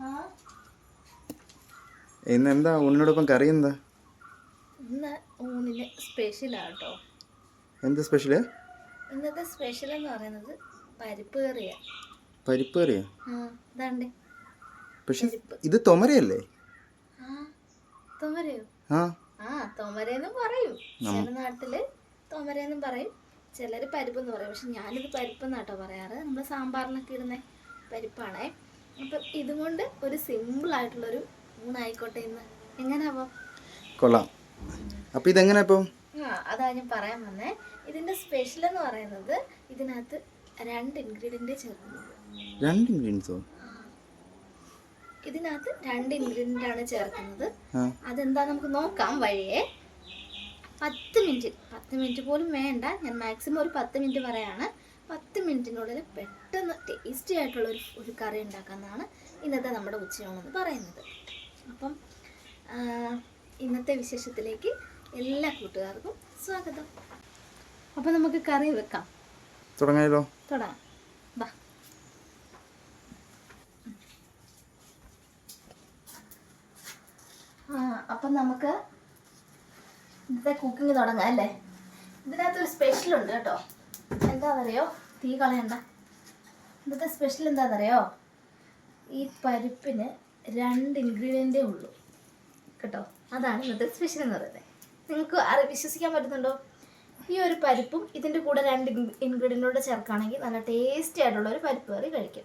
ആ. ഇന്ന് എന്താ ഊണിനോടൊപ്പം കറി എന്താ? ഇന്ന് ഊണിന് സ്പെഷ്യൽ? ഇന്നത്തെ സ്പെഷ്യൽ എന്ന് പറയുന്നത് പരിപ്പ് കറിയാ. പരിപ്പ് കറിയാ? ആ ഇതാണ്ട്. പക്ഷെ ഇത് തൊമരയല്ലേ? ആ തോമരയോ? ആ. ആ തോമരയെന്നും പറയും. ചില നാട്ടിൽ തോമരയെന്നും പറയും. ചിലര് പരിപ്പെന്ന് പറയും. പക്ഷെ ഞാനിത് പരിപ്പ് എന്നാട്ടോ പറയാറ്. നമ്മൾ സാമ്പാറിനൊക്കെ ഇടുന്ന പരിപ്പാണേ. അപ്പം ഇതുകൊണ്ട് ഒരു സിമ്പിൾ ആയിട്ടുള്ളൊരു ഊണായിക്കോട്ടെ ഇന്ന്. എങ്ങനെയാവോ കൊള്ളാം. അപ്പം ഇതെങ്ങനെ ഇപ്പം? അതാ ഞാൻ പറയാൻ വന്നേ. ഇതിന്റെ സ്പെഷ്യൽ എന്ന് പറയുന്നത് ഇതിനകത്ത് രണ്ട് ഇൻഗ്രീഡിയന്റ് ചേർക്കുന്നത്. രണ്ട് ഇൻഗ്രീഡിയൻസോ ഇതിനകത്ത് രണ്ട് ഇൻഗ്രീഡിയന്റ് ആണ് ചേർക്കുന്നത്. അതെന്താ നമുക്ക് നോക്കാം വഴിയെ. പത്ത് മിനിറ്റ് പത്ത് മിനിറ്റ് പോലും വേണ്ട. ഞാൻ മാക്സിമം ഒരു പത്ത് മിനിറ്റ് പറയാണ്. പത്ത് മിനിറ്റിനുള്ളിൽ പെട്ടെന്ന് ടേസ്റ്റി ആയിട്ടുള്ള ഒരു ഒരു കറി ഉണ്ടാക്കാമെന്നാണ് ഇന്നത്തെ നമ്മുടെ ഉച്ചയൂണെന്ന് പറയുന്നത്. അപ്പം ഇന്നത്തെ വിശേഷത്തിലേക്ക് എല്ലാ കൂട്ടുകാർക്കും സ്വാഗതം. അപ്പം നമുക്ക് കറി വെക്കാം. തുടങ്ങാമല്ലോ തുടങ്ങാം. അപ്പം നമുക്ക് ഇന്നത്തെ കുക്കിംഗ് തുടങ്ങാം അല്ലേ? ഇതിനകത്തൊരു സ്പെഷ്യൽ ഉണ്ട് കേട്ടോ. എന്താണെന്നറിയോ തീ കളയണ്ട. ഇന്നത്തെ സ്പെഷ്യൽ എന്താണെന്നറിയോ ഈ പരിപ്പിന് രണ്ട് ഇൻഗ്രീഡിയന്റേ ഉള്ളൂ. കേട്ടോ? അതാണ് ഇന്നത്തെ സ്പെഷ്യൽ എന്ന് പറയുന്നത്. നിങ്ങൾക്ക് അറി വിശ്വസിക്കാൻ പറ്റുന്നുണ്ടോ? ഈ ഒരു പരിപ്പും ഇതിന്റെ കൂടെ രണ്ട് ഇൻഗ്രീഡിയന്റ് ചേർക്കുകയാണെങ്കിൽ നല്ല ടേസ്റ്റി ആയിട്ടുള്ള ഒരു പരിപ്പ് കറി കഴിക്കും.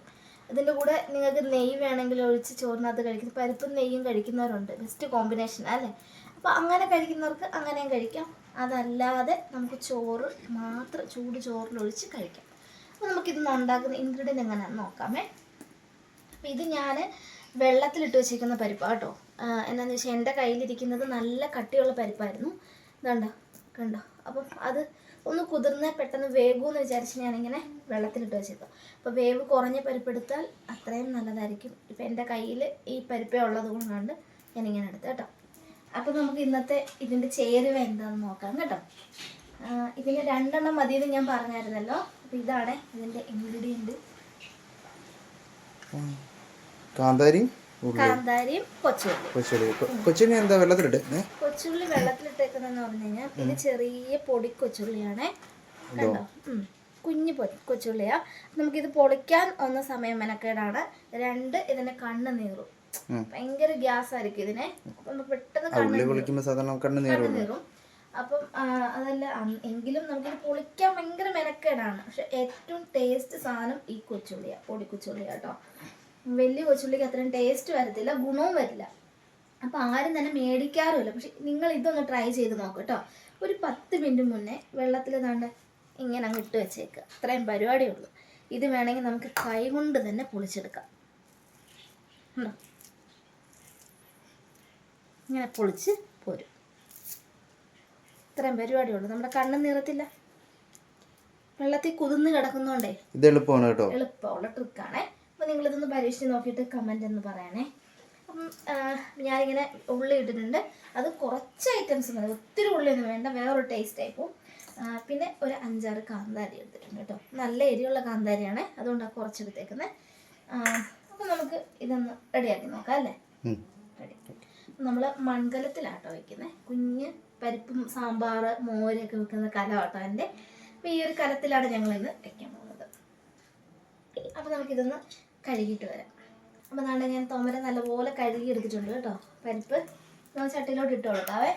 ഇതിന്റെ കൂടെ നിങ്ങൾക്ക് നെയ്യ് വേണമെങ്കിൽ ഒഴിച്ച് ചോറിനകത്ത് കഴിക്കുന്ന പരിപ്പും നെയ്യും കഴിക്കുന്നവരുണ്ട്. ബെസ്റ്റ് കോമ്പിനേഷൻ അല്ലേ? അപ്പോൾ അങ്ങനെ കഴിക്കുന്നവർക്ക് അങ്ങനെയും കഴിക്കാം. അതല്ലാതെ നമുക്ക് ചോറ് മാത്രം ചൂട് ചോറിലൊഴിച്ച് കഴിക്കാം. അപ്പോൾ നമുക്കിത് ഉണ്ടാക്കുന്ന ഇൻഗ്രീഡിയന്റ് എങ്ങനെയാണെന്ന് നോക്കാമേ. അപ്പം ഇത് ഞാൻ വെള്ളത്തിലിട്ട് വെച്ചിരിക്കുന്ന പരിപ്പാണ് കേട്ടോ. എന്താണെന്ന് വെച്ചാൽ എന്റെ കയ്യിലിരിക്കുന്നത് നല്ല കട്ടിയുള്ള പരിപ്പായിരുന്നു. ഇതുണ്ടോ കണ്ടോ? അപ്പം അത് ഒന്ന് കുതിർന്ന് പെട്ടെന്ന് വേഗൂന്ന് വിചാരിച്ച് ഞാനിങ്ങനെ വെള്ളത്തിലിട്ട് വെച്ചിരുന്നു അപ്പോൾ വേവ് കുറഞ്ഞ പരിപ്പെടുത്താൽ അത്രയും നല്ലതായിരിക്കും. ഇപ്പം എന്റെ കയ്യിൽ ഈ പരിപ്പേ ഉള്ളത് കൊണ്ടാണ് ഞാനിങ്ങനെ എടുത്തു കേട്ടോ. അപ്പോൾ നമുക്ക് ഇന്നത്തെ ഇതിന്റെ ചേരുവ എന്താണെന്ന് നോക്കാം കേട്ടോ. ഇതിന് രണ്ടെണ്ണം മതിയെന്ന് ഞാൻ പറഞ്ഞായിരുന്നല്ലോ. അപ്പോൾ ഇതാണ് ഇതിന്റെ ഇൻഗ്രീഡിയന്റ് കാന്താരി കാന്താരിയും കൊച്ചുള്ളി. കൊച്ചുള്ളി. കൊച്ചുള്ളി എന്താ വെള്ളത്തിലിട്ടേ? കൊച്ചുള്ളി വെള്ളത്തിലിട്ടേക്കുന്നതെന്ന് പറഞ്ഞു കഴിഞ്ഞാൽ ഇത് ചെറിയ പൊടി കൊച്ചുള്ളിയാണേ. കണ്ടോ? കുഞ്ഞു പൊടി കൊച്ചുള്ളിയാ. നമുക്കിത് പൊളിക്കാൻ ഒന്ന് സമയം മെനക്കേടാണ്. രണ്ട് ഇതിന്റെ കണ്ണ് നീറും. ഭയങ്കര ഗ്യാസ് ആയിരിക്കും ഇതിനെ നമുക്ക് പെട്ടെന്ന് കണ്ണു സാധാരണ നീറും അപ്പം അതല്ല എങ്കിലും നമുക്കിത് പൊളിക്കാൻ ഭയങ്കര മെനക്കേടാണ്. പക്ഷെ ഏറ്റവും ടേസ്റ്റ് സാധനം ഈ കൊച്ചുള്ളിയ പൊടി കൊച്ചുള്ളിയ കേട്ടോ. വലിയ കൊച്ചുള്ളിക്ക് അത്രയും ടേസ്റ്റ് വരത്തില്ല ഗുണവും വരില്ല. അപ്പം ആരും തന്നെ മേടിക്കാറുമില്ല. പക്ഷെ നിങ്ങൾ ഇതൊന്ന് ട്രൈ ചെയ്ത് നോക്ക് കേട്ടോ. ഒരു പത്ത് മിനിറ്റ് മുന്നേ വെള്ളത്തിൽ താണ്ട് ഇങ്ങനെ അങ്ങ് ഇട്ട് വെച്ചേക്കുക അത്രയും പരിപാടിയുള്ളൂ ഇത് വേണമെങ്കിൽ നമുക്ക് കൈ കൊണ്ട് തന്നെ പൊളിച്ചെടുക്കാം. ഉണ്ടോ ഇങ്ങനെ പൊളിച്ച് പോരും. ഇത്രയും പരിപാടിയുള്ളൂ. നമ്മുടെ കണ്ണ് നിറത്തില്ല. വെള്ളത്തിൽ കുതിർന്ന് കിടക്കുന്നോണ്ടേ. ഇത് എളുപ്പമാണ് കേട്ടോ. എളുപ്പമുള്ള ട്രിക്കാണേ അപ്പോൾ നിങ്ങളിതൊന്ന് പരീക്ഷിച്ച് നോക്കിയിട്ട് കമന്റ് എന്ന് പറയണേ. അപ്പം ഞാനിങ്ങനെ ഉള്ളി ഇട്ടിട്ടുണ്ട്. അത് കുറച്ച് ഐറ്റംസ് മതി. ഒത്തിരി ഉള്ളിയൊന്നും വേണ്ട. വേറൊരു ടേസ്റ്റ് ആയിപ്പോൾ പിന്നെ ഒരു അഞ്ചാറ് കാന്താരി എടുത്തിട്ടുണ്ട് കേട്ടോ. നല്ല എരിയുള്ള കാന്താരിയാണ്. അതുകൊണ്ടാണ് കുറച്ചെടുത്തേക്കുന്നത് അപ്പം നമുക്ക് ഇതൊന്ന് റെഡിയാക്കി നോക്കാം അല്ലേ. റെഡി നമ്മൾ മൺകലത്തിലാട്ടോ വെക്കുന്നത് കുഞ്ഞ് പരിപ്പും സാമ്പാർ മോരൊക്കെ വെക്കുന്ന കലമാട്ടോ എന്റെ അപ്പം ഈ ഒരു കലത്തിലാണ് ഞങ്ങൾ ഇന്ന് വെക്കാൻ പോകുന്നത്. അപ്പോൾ നമുക്കിതൊന്ന് കഴുകിയിട്ട് വരാം. അപ്പോൾ നാളെ ഞാൻ തോമര നല്ലപോലെ കഴുകി എടുത്തിട്ടുണ്ട് കേട്ടോ പരിപ്പ്. നമ്മൾ ചട്ടിയിലോട്ട് ഇട്ട് കൊടുക്കാവേ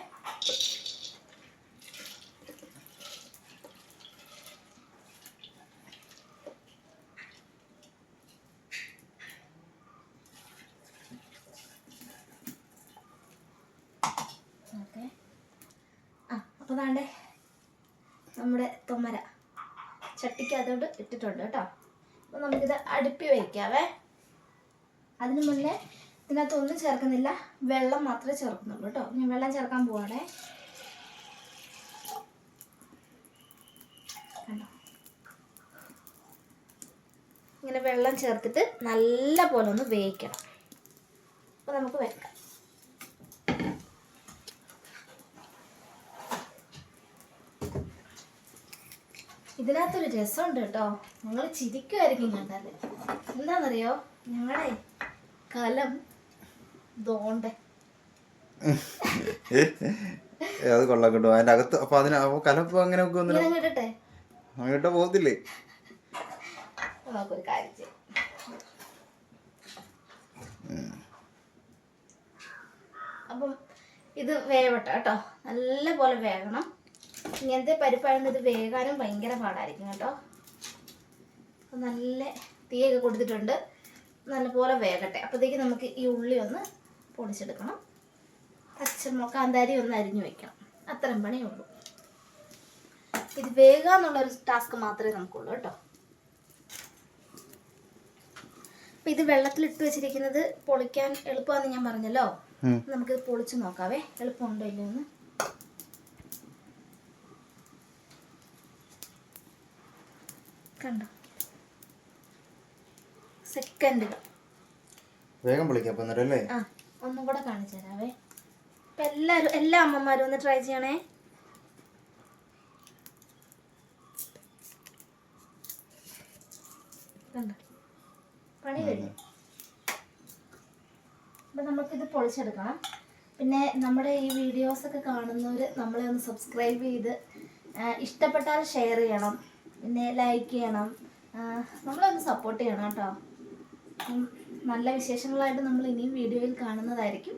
ഓക്കെ ആ അപ്പോൾ നമ്മുടെ തൊമര അതുകൊണ്ട് ഇട്ടിട്ടുണ്ട് കേട്ടോ. അപ്പോൾ നമുക്കിത് അടുപ്പി വയ്ക്കാവേ അതിന് മുന്നേ ഇതിനകത്ത് ഒന്നും ചേർക്കുന്നില്ല. വെള്ളം മാത്രമേ ചേർക്കുന്നുള്ളൂ കേട്ടോ. ഞാൻ വെള്ളം ചേർക്കാൻ പോവാണേ. ഇങ്ങനെ വെള്ളം ചേർത്തിട്ട് നല്ല പോലെ ഒന്ന് വേവിക്കണം. അപ്പോൾ നമുക്ക് വെക്കാം. ഇതിനകത്തൊരു രസമുണ്ട് കേട്ടോ. നിങ്ങൾ ചിരിക്കുമായിരിക്കും കണ്ടാൽ എന്താണെന്നറിയോ ഞങ്ങളെ കലം ദോണ്ടെ. അത് കൊള്ളാം കേട്ടോ. അതിന്റെ അകത്ത് അപ്പൊ അതിന് കലപ്പ് അങ്ങനെ അങ്ങോട്ട് പോകത്തില്ലേ? നമുക്കൊരു കാര്യം ചെയ്യാം. അപ്പം ഇത് വേവട്ടെ കേട്ടോ. നല്ല പോലെ വേകണം ഇങ്ങനത്തെ പരിപ്പായതുകൊണ്ട് ഇത് വേകാനും ഭയങ്കര പാടായിരിക്കും കേട്ടോ. നല്ല തീയൊക്കെ കൊടുത്തിട്ടുണ്ട്. നല്ലപോലെ വേകട്ടെ. അപ്പോഴത്തേക്ക് നമുക്ക് ഈ ഉള്ളി ഒന്ന് പൊടിച്ചെടുക്കണം. പച്ചമുളക് കാന്താരി ഒന്ന് അരിഞ്ഞു വെക്കണം. അത്രയും പണിയേ ഉള്ളൂ. ഇത് വേഗം എന്നുള്ളൊരു ടാസ്ക് മാത്രമേ നമുക്കുള്ളൂ കേട്ടോ. അപ്പൊ ഇത് വെള്ളത്തിലിട്ട് വെച്ചിരിക്കുന്നത് പൊളിക്കാൻ എളുപ്പമാണെന്ന് ഞാൻ പറഞ്ഞല്ലോ. നമുക്കിത് പൊളിച്ച് നോക്കാവേ. എളുപ്പമുണ്ടോ ഇല്ലയോ എന്ന് കണ്ടോ? സെക്കൻഡുകൾ വേഗം വിളിക്കാം അപ്പൊ എന്നിട്ട് അല്ലേ? ആ ഒന്നും കൂടെ കാണിച്ചു തരാവേ. അപ്പൊ എല്ലാവരും എല്ലാ അമ്മമാരും ഒന്ന് ട്രൈ ചെയ്യണേ. പണി കഴിഞ്ഞു. അപ്പം നമുക്കിത് പൊളിച്ചെടുക്കണം. പിന്നെ നമ്മുടെ ഈ വീഡിയോസ് ഒക്കെ കാണുന്നവർ നമ്മളെ ഒന്ന് സബ്സ്ക്രൈബ് ചെയ്ത് ഇഷ്ടപ്പെട്ടാൽ ഷെയർ ചെയ്യണം. പിന്നെ ലൈക്ക് ചെയ്യണം. നമ്മളൊന്ന് സപ്പോർട്ട് ചെയ്യണം കേട്ടോ. നല്ല വിശേഷങ്ങളായിട്ട് നമ്മൾ ഇനിയും വീഡിയോയിൽ കാണുന്നതായിരിക്കും.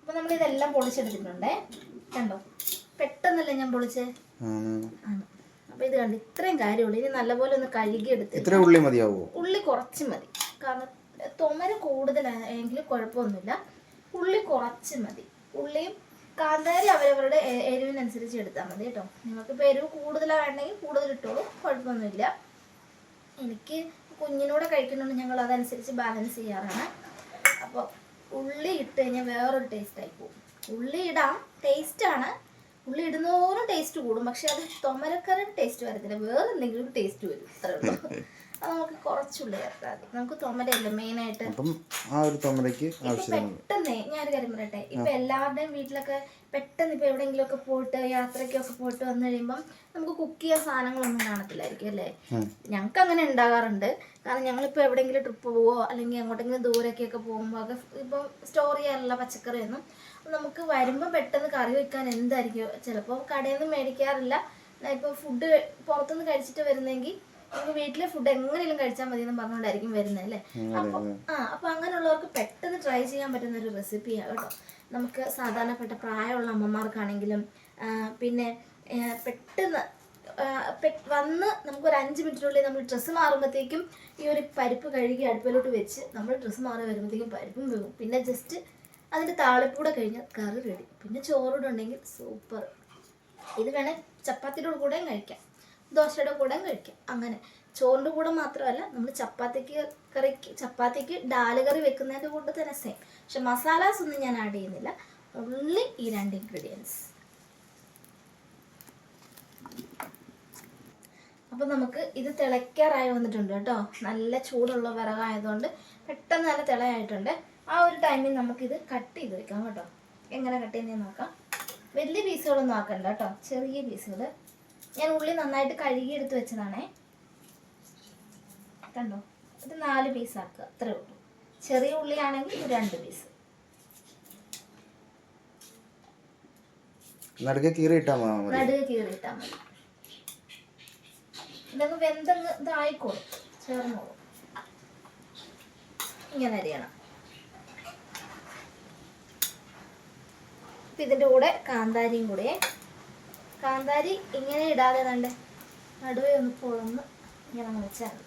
അപ്പൊ നമ്മൾ ഇതെല്ലാം പൊളിച്ചെടുത്തിട്ടുണ്ടേ? കണ്ടോ? പെട്ടെന്നല്ലേ ഞാൻ പൊളിച്ചേ? അപ്പൊ ഇത് കണ്ട് ഇത്രയും കാര്യമുള്ളൂ. ഇനി നല്ലപോലെ ഒന്ന് കഴുകിയെടുത്ത് ഇത്ര ഉള്ളി മതിയാവോ? ഉള്ളി കുറച്ച് മതി. കാരണം തൊമര കൂടുതലായെങ്കിൽ കുഴപ്പമൊന്നുമില്ല. ഉള്ളി കുറച്ച് മതി. ഉള്ളിയും കാന്താരി അവരവരുടെ എരിവിനനുസരിച്ച് എടുത്താൽ മതി കേട്ടോ. നിങ്ങൾക്കിപ്പോൾ എരിവ് കൂടുതലാണ് കൂടുതൽ ഇട്ടോളൂ. കുഴപ്പമൊന്നുമില്ല. എനിക്ക് കുഞ്ഞിനൂടെ കഴിക്കുന്നുണ്ട് ഞങ്ങൾ അതനുസരിച്ച് ബാലൻസ് ചെയ്യാറാണ്. അപ്പോൾ ഉള്ളി ഇട്ട് കഴിഞ്ഞാൽ വേറൊരു ടേസ്റ്റ് ആയി പോകും. ഉള്ളി ഇടാം. ടേസ്റ്റാണ് ഉള്ളി ഇടുന്നോറും ടേസ്റ്റ് കൂടും. പക്ഷെ അത് തൊമരക്കരൻ ടേസ്റ്റ് വരത്തില്ല. വേറെ എന്തെങ്കിലും ടേസ്റ്റ് വരും. അത്രേ ഉള്ളൂ. അത് നമുക്ക് കുറച്ചുള്ളി ചേർത്താൽ മതി. നമുക്ക് തൊമരയല്ലേ മെയിനായിട്ട്? അപ്പം ആ ഒരു തൊമരയ്ക്ക് ആവശ്യമാണ് പെട്ടെന്ന് ഞാനൊരു കാര്യം പറയട്ടെ. ഇപ്പൊ എല്ലാവരുടെയും വീട്ടിലൊക്കെ പെട്ടെന്ന് ഇപ്പൊ എവിടെയെങ്കിലും ഒക്കെ പോയിട്ട് യാത്രയ്ക്കൊക്കെ പോയിട്ട് വന്നു കഴിയുമ്പം നമുക്ക് കുക്ക് ചെയ്യാൻ സാധനങ്ങളൊന്നും കാണത്തില്ലായിരിക്കും അല്ലേ? ഞങ്ങൾക്ക് അങ്ങനെ ഉണ്ടാകാറുണ്ട്. കാരണം ഞങ്ങളിപ്പോൾ എവിടെയെങ്കിലും ട്രിപ്പ് പോവോ അല്ലെങ്കിൽ എങ്ങോട്ടെങ്കിലും ദൂരേക്കൊക്കെ പോകുമ്പോൾ ഒക്കെ ഇപ്പം സ്റ്റോർ ചെയ്യാനുള്ള പച്ചക്കറിയൊന്നും നമുക്ക് വരുമ്പോൾ പെട്ടെന്ന് കറി വെക്കാൻ എന്തായിരിക്കും? ചിലപ്പോൾ കടയിൽ നിന്ന് മേടിക്കാറില്ല ഇപ്പോൾ ഫുഡ് പുറത്തുനിന്ന് കഴിച്ചിട്ട് വരുന്നെങ്കിൽ നമുക്ക് വീട്ടിലെ ഫുഡ് എങ്ങനെയും കഴിച്ചാൽ മതി എന്ന് പറഞ്ഞുകൊണ്ടായിരിക്കും വരുന്നത് അല്ലേ അപ്പോൾ ആ അപ്പോൾ അങ്ങനെയുള്ളവർക്ക് പെട്ടെന്ന് ട്രൈ ചെയ്യാൻ പറ്റുന്ന ഒരു റെസിപ്പിയാണ് കേട്ടോ. നമുക്ക് സാധാരണപ്പെട്ട പ്രായമുള്ള അമ്മമാർക്കാണെങ്കിലും പിന്നെ പെട്ടെന്ന് വന്ന് നമുക്ക് ഒരു നമുക്കൊരു അഞ്ച് മിനിറ്റിനുള്ളിൽ നമ്മൾ ഡ്രസ്സ് മാറുമ്പോഴത്തേക്കും ഈ ഒരു പരിപ്പ് കഴുകി അടുപ്പിലോട്ട് വെച്ച് നമ്മൾ ഡ്രസ്സ് മാറി വരുമ്പോഴത്തേക്കും പരിപ്പും വീഴും പിന്നെ ജസ്റ്റ് അതിന്റെ താളിപ്പൂടെ കഴിഞ്ഞാൽ കറി റെഡി പിന്നെ ചോറൂടെ ഉണ്ടെങ്കിൽ സൂപ്പർ ഇത് വേണേൽ ചപ്പാത്തിയുടെ കൂടെയും കഴിക്കാം. ദോശയുടെ കൂടെയും കഴിക്കാം. അങ്ങനെ. ചോറിന്റെ കൂടെ മാത്രമല്ല നമ്മൾ ചപ്പാത്തിക്ക് കറിക്ക് ചപ്പാത്തിക്ക് ഡാൽ കറി വെക്കുന്നതിന്റെ കൂടെ തന്നെ സെയിം പക്ഷെ മസാലാസ് ഒന്നും ഞാൻ ആഡ് ചെയ്യുന്നില്ല. ഉള്ളി ഈ രണ്ട് ഇൻഗ്രീഡിയൻസ് അപ്പം നമുക്ക് ഇത് തിളയ്ക്കാറായി വന്നിട്ടുണ്ട് കേട്ടോ. നല്ല ചൂടുള്ള വിറകായതുകൊണ്ട് പെട്ടെന്ന് നല്ല തിളയായിട്ടുണ്ട്. ആ ഒരു ടൈമിൽ നമുക്കിത് കട്ട് ചെയ്ത് വെക്കാം കേട്ടോ. എങ്ങനെ കട്ട് ചെയ്യുന്ന നോക്കാം. വലിയ പീസുകളൊന്നും ആക്കണ്ട കേട്ടോ. ചെറിയ പീസുകൾ ഞാൻ ഉള്ളി നന്നായിട്ട് കഴുകി എടുത്ത് വെച്ചതാണേ. കണ്ടോ? ഇത് നാല് പീസ് ആക്കുക. അത്രേ ഉള്ളൂ. ചെറിയ ഉള്ളിയാണെങ്കിൽ രണ്ട് പീസ് നടുക്ക് കീറി നടുക്ക് കീറിയിട്ടാൽ മതി. ഇതങ്ങ് വെന്തങ്ങ് ഇതായിക്കോളും. ചേർന്നോളും. ഇങ്ങനെ അരിയണം. ഇപ്പം ഇതിന്റെ കൂടെ കാന്താരിയും കൂടെ. കാന്താരി ഇങ്ങനെ ഇടാതെ കണ്ട് നടുവേ ഒന്ന് പൊളന്ന് ഇങ്ങനെ വെച്ചാൽ മതി.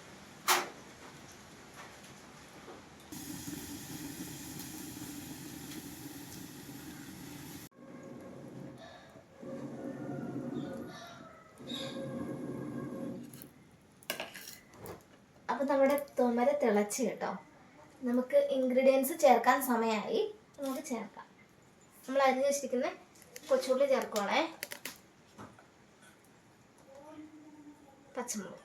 അപ്പം നമ്മുടെ തുമര തിളച്ച് കേട്ടോ. നമുക്ക് ഇൻഗ്രീഡിയൻസ് ചേർക്കാൻ സമയമായി നമുക്ക് ചേർക്കാം. നമ്മൾ അരിഞ്ഞ് വെച്ചിരിക്കുന്ന കൊച്ചുള്ളി ചേർക്കുവാണേ. പച്ചമുളക്.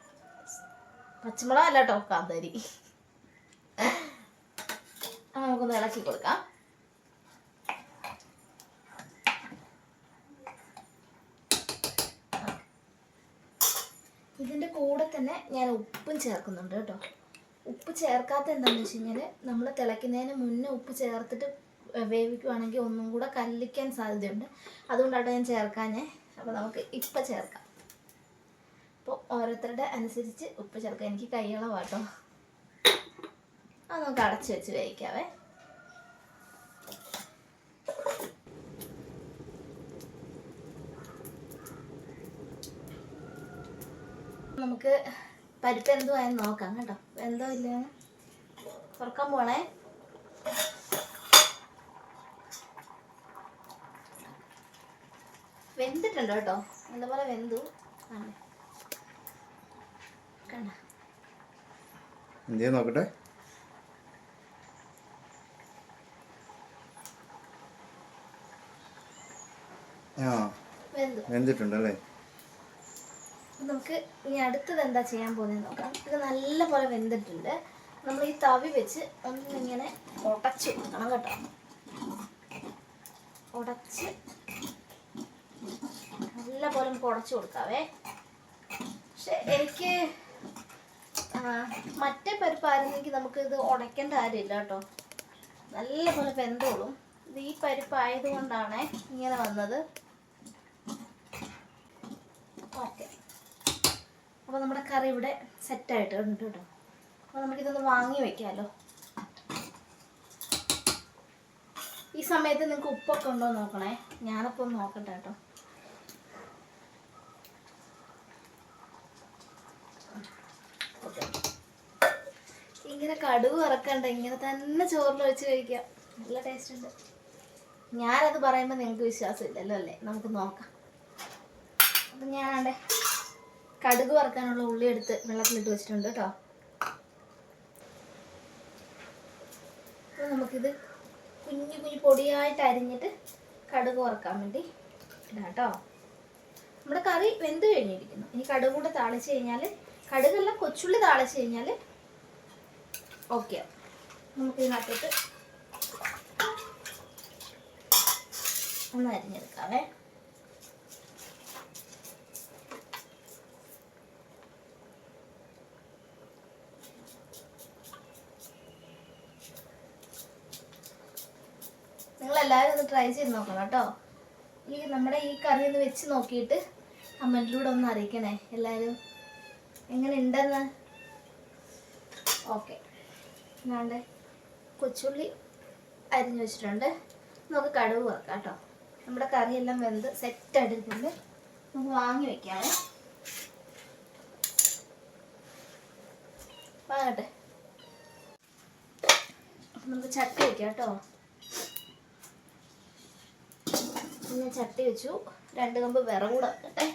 പച്ചമുളക് അല്ല കേട്ടോ കാന്താരി. നമുക്കൊന്ന് ഇളക്കി കൊടുക്കാം. ഇതിന്റെ കൂടെ തന്നെ ഞാൻ ഉപ്പും ചേർക്കുന്നുണ്ട് കേട്ടോ. ഉപ്പ് ചേർക്കാത്ത എന്താണെന്ന് വെച്ച് കഴിഞ്ഞാൽ നമ്മൾ തിളയ്ക്കുന്നതിന് മുന്നേ ഉപ്പ് ചേർത്തിട്ട് വേവിക്കുവാണെങ്കിൽ ഒന്നും കൂടെ കല്ലിക്കാൻ സാധ്യതയുണ്ട്. അതുകൊണ്ടാണ് ഞാൻ ചേർക്കാഞ്ഞേ. അപ്പോൾ നമുക്ക് ഇപ്പം ചേർക്കാം. അപ്പോൾ ഓരോരുത്തരുടെ അനുസരിച്ച് ഉപ്പ് ചേർക്കാം. എനിക്ക് കൈയളവാട്ടോ അത് നമുക്ക് അടച്ചു വെച്ച് വേവിക്കാവേ. നമുക്ക് പരിപ്പ് എന്തുവായെന്ന് നോക്കാം കേട്ടോ. എന്തോ ഇല്ല തുറക്കാൻ പോണേ. വെന്തിട്ടുണ്ട് കേട്ടോ. നല്ലപോലെ വെന്തു. എന്തേ നോക്കട്ടെ? ആ വെന്തിട്ടുണ്ട് അല്ലേ നമുക്ക് ഇനി അടുത്തത് എന്താ ചെയ്യാൻ പോകുന്നത് നോക്കാം. ഇത് നല്ല പോലെ വെന്തിട്ടുണ്ട്. നമ്മൾ ഈ തവി വെച്ച് ഒന്നിങ്ങനെ ഉടച്ച് കൊടുക്കണം കേട്ടോ. ഉടച്ച് നല്ല പോലെ കുടച്ചു കൊടുക്കാവേ. പക്ഷെ എനിക്ക് മറ്റേ പരിപ്പായിരുന്നെങ്കിൽ നമുക്ക് ഇത് ഉടയ്ക്കേണ്ട കാര്യമില്ല കേട്ടോ. നല്ല പോലെ വെന്തോളും. ഇത് ഈ പരിപ്പായത് ആയതുകൊണ്ടാണ് ഇങ്ങനെ വന്നത്. ഓക്കെ. അപ്പോൾ നമ്മുടെ കറി ഇവിടെ സെറ്റായിട്ട് ഉണ്ട് കേട്ടോ. അപ്പോൾ നമുക്കിതൊന്ന് വാങ്ങി വെക്കാമല്ലോ ഈ സമയത്ത് നിങ്ങൾക്ക് ഉപ്പൊക്കെ ഉണ്ടോ നോക്കണേ. ഞാനപ്പോൾ നോക്കട്ടെ കേട്ടോ ഓക്കെ ഇങ്ങനെ കടുവ് ഇറക്കണ്ട ഇങ്ങനെ തന്നെ ചോറിൽ വെച്ച് കഴിക്കാം. നല്ല ടേസ്റ്റ് ഉണ്ട്. ഞാനത് പറയുമ്പോൾ നിങ്ങൾക്ക് വിശ്വാസമില്ലല്ലോ അല്ലേ? നമുക്ക് നോക്കാം. അപ്പം ഞാനാണ്ട് കടുക് വറക്കാനുള്ള ഉള്ളി എടുത്ത് വെള്ളത്തിലിട്ട് വെച്ചിട്ടുണ്ട് കേട്ടോ അപ്പോൾ നമുക്കിത് കുഞ്ഞു കുഞ്ഞു പൊടിയായിട്ട് അരിഞ്ഞിട്ട് കടുക് വറക്കാൻ വേണ്ടി ഇടാം കേട്ടോ നമ്മുടെ കറി വെന്ത് കഴിഞ്ഞിരിക്കുന്നു. ഇനി കടുക് കൂടെ താളിച്ച് കഴിഞ്ഞാൽ കടുകല്ല കൊച്ചുള്ളി താളിച്ച് കഴിഞ്ഞാൽ ഓക്കെ. നമുക്ക് ഇതിനകത്തോട്ട് ഒന്ന് അരിഞ്ഞെടുക്കാവേ. നിങ്ങൾ എല്ലാവരും ഒന്ന് ട്രൈ ചെയ്ത് നോക്കണം കേട്ടോ. ഈ നമ്മുടെ ഈ കറി ഒന്ന് വെച്ച് നോക്കിയിട്ട് കമന്റിലൂടെ ഒന്ന് അറിയിക്കണേ എല്ലാവരും. എങ്ങനെ ഉണ്ടെന്ന് ഓക്കെ. ഞാണ്ട് കൊച്ചുള്ളി അരിഞ്ഞു വെച്ചിട്ടുണ്ട്. നമുക്ക് കടുവ് വറക്കാം കേട്ടോ. നമ്മുടെ കറിയെല്ലാം വെന്ത് സെറ്റ് ആയിട്ടുണ്ട് നമുക്ക് വാങ്ങി വെക്കാം വാങ്ങട്ടെ. നമുക്ക് ചട്ടി വെക്കാം കേട്ടോ. പിന്നെ ചട്ടി വെച്ചു. രണ്ട് കമ്പ് വിറം കൂടെ വെക്കട്ടെ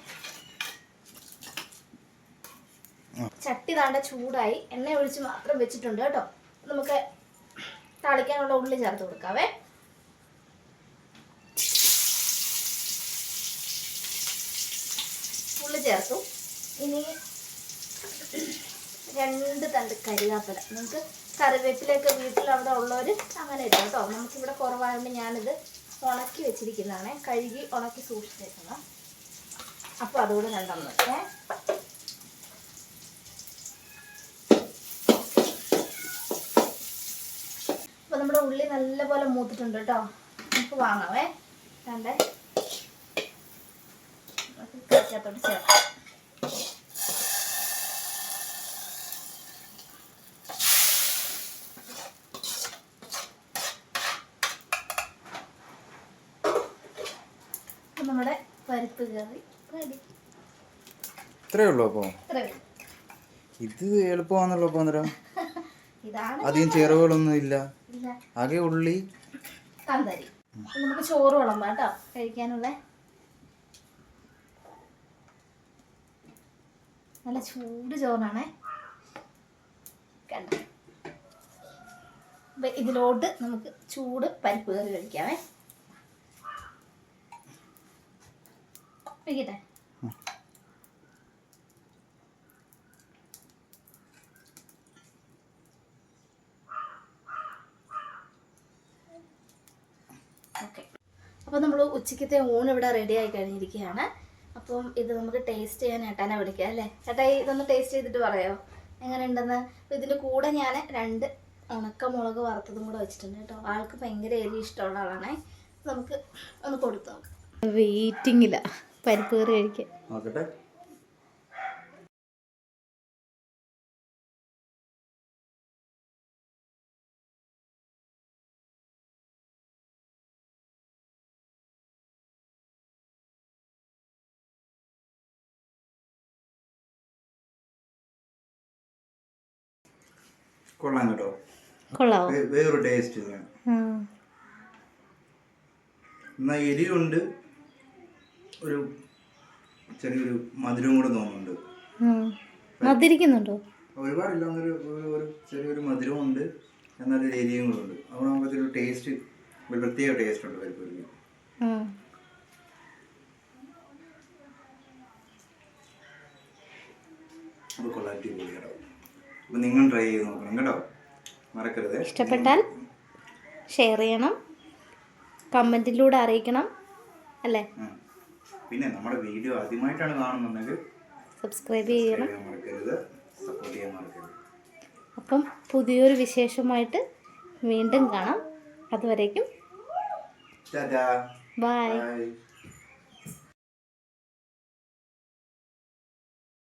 ചട്ടി താണ്ട ചൂടായി. എണ്ണ ഒഴിച്ച് മാത്രം വെച്ചിട്ടുണ്ട് കേട്ടോ. നമുക്ക് താളിക്കാനുള്ള ഉള്ളി ചേർത്ത് കൊടുക്കാവേ. ഉള്ളി ചേർത്തു. ഇനി രണ്ട് തണ്ട് കരിവേപ്പില നമുക്ക് കറിവേപ്പിലൊക്കെ വീട്ടിൽ അവിടെ ഉള്ളവർ അങ്ങനെ ഇല്ല കേട്ടോ. നമുക്കിവിടെ കുറവായതുകൊണ്ട് ഞാനിത് ഉണക്കി വെച്ചിരിക്കുന്നതാണ്. കഴുകി ഉണക്കി സൂക്ഷിച്ചേക്കുന്നത് അപ്പോൾ അതുകൂടെ രണ്ടെണ്ണം വെച്ചേ അപ്പോൾ നമ്മുടെ ഉള്ളി നല്ലപോലെ മൂത്തിട്ടുണ്ട് കേട്ടോ. നമുക്ക് വാങ്ങാവേ. കണ്ടേ കറിക്കകത്തോട്ട് ചേർക്കാം. നമ്മുടെ പരിപ്പ് കറി റെഡി. ഇത്രയേ ഉള്ളൂ അപ്പോൾ ഇത്രേ. ഇത് എളുപ്പമാണല്ലോ അപ്പോൾ അന്നേരം. അധികം ചേരുവകളൊന്നും ഇല്ല. ആകെ ഉള്ളി. കാന്താരി നമുക്ക് ചോറ് വിളമ്പാം കേട്ടോ. കഴിക്കാനുള്ള. നല്ല ചൂട് ചോറാണേ. കണ്ടോ? ഇതിലോട്ട് നമുക്ക് ചൂട് പരിപ്പ് കറി കഴിക്കാമേ വെക്കട്ടെ ഓക്കെ അപ്പോൾ ഉച്ചക്കത്തെ ഊണ് ഇവിടെ റെഡി ആയി കഴിഞ്ഞിരിക്കുകയാണ്. അപ്പം ഇത് നമുക്ക് ടേസ്റ്റ് ചെയ്യാൻ ഏട്ടാനെ വിളിക്കാം അല്ലേ? ചേട്ടാ ഇതൊന്ന് ടേസ്റ്റ് ചെയ്തിട്ട് പറയോ? എങ്ങനെയുണ്ടെന്ന്? അപ്പോൾ ഇതിന്റെ കൂടെ ഞാൻ രണ്ട് ഉണക്കമുളക് വറുത്തതും കൂടെ വെച്ചിട്ടുണ്ട് കേട്ടോ. ആൾക്ക് ഭയങ്കര എരി ഇഷ്ടമുള്ള ആളാണേ. നമുക്ക് ഒന്ന് കൊടുത്തു നോക്കാം. വെയിറ്റിങ്ങില്ല പരിപ്പ് കറി കഴിക്കാം. നോക്കട്ടെ. കൊള്ളാം കേട്ടോ. കൊള്ളാവോ? വേറൊരു ടേസ്റ്റ് എന്നാൽ എരിവുണ്ട്. ഒരു ചെറിയൊരു മധുരവും കൂടെ തോന്നുന്നുണ്ട്. മധുരിക്കുന്നുണ്ടോ? ഒരുപാടില്ല. ഒരു ഒരു ചെറിയൊരു മധുരവും ഉണ്ട് എന്നാലൊരു എരിയും കൂടെ ഉണ്ട്. അപ്പോൾ നമുക്കതൊരു ടേസ്റ്റ് ഒരു പ്രത്യേക ടേസ്റ്റ് ഉണ്ട് പരിപ്പൂരിക്ക് അത് കൊള്ളാം. അടിപൊളി കേട്ടോ. അപ്പോൾ നിങ്ങൾ ട്രൈ ചെയ്ത് നോക്കണം കേട്ടോ. മറക്കരുത്. ഇഷ്ടപ്പെട്ടാൽ ഷെയർ ചെയ്യണം. കമന്റിലൂടെ അറിയിക്കണം. അല്ലേ? പിന്നെ നമ്മുടെ വീഡിയോ ആദ്യമായിട്ടാണ് കാണുന്നുണ്ടെങ്കിൽ സബ്സ്ക്രൈബ് ചെയ്യണം. മറക്കരുത്. സപ്പോർട്ട് ചെയ്യാൻ മറക്കരുത്. അപ്പം പുതിയൊരു വിശേഷമായിട്ട് വീണ്ടും കാണാം. അതുവരേക്കും ബൈ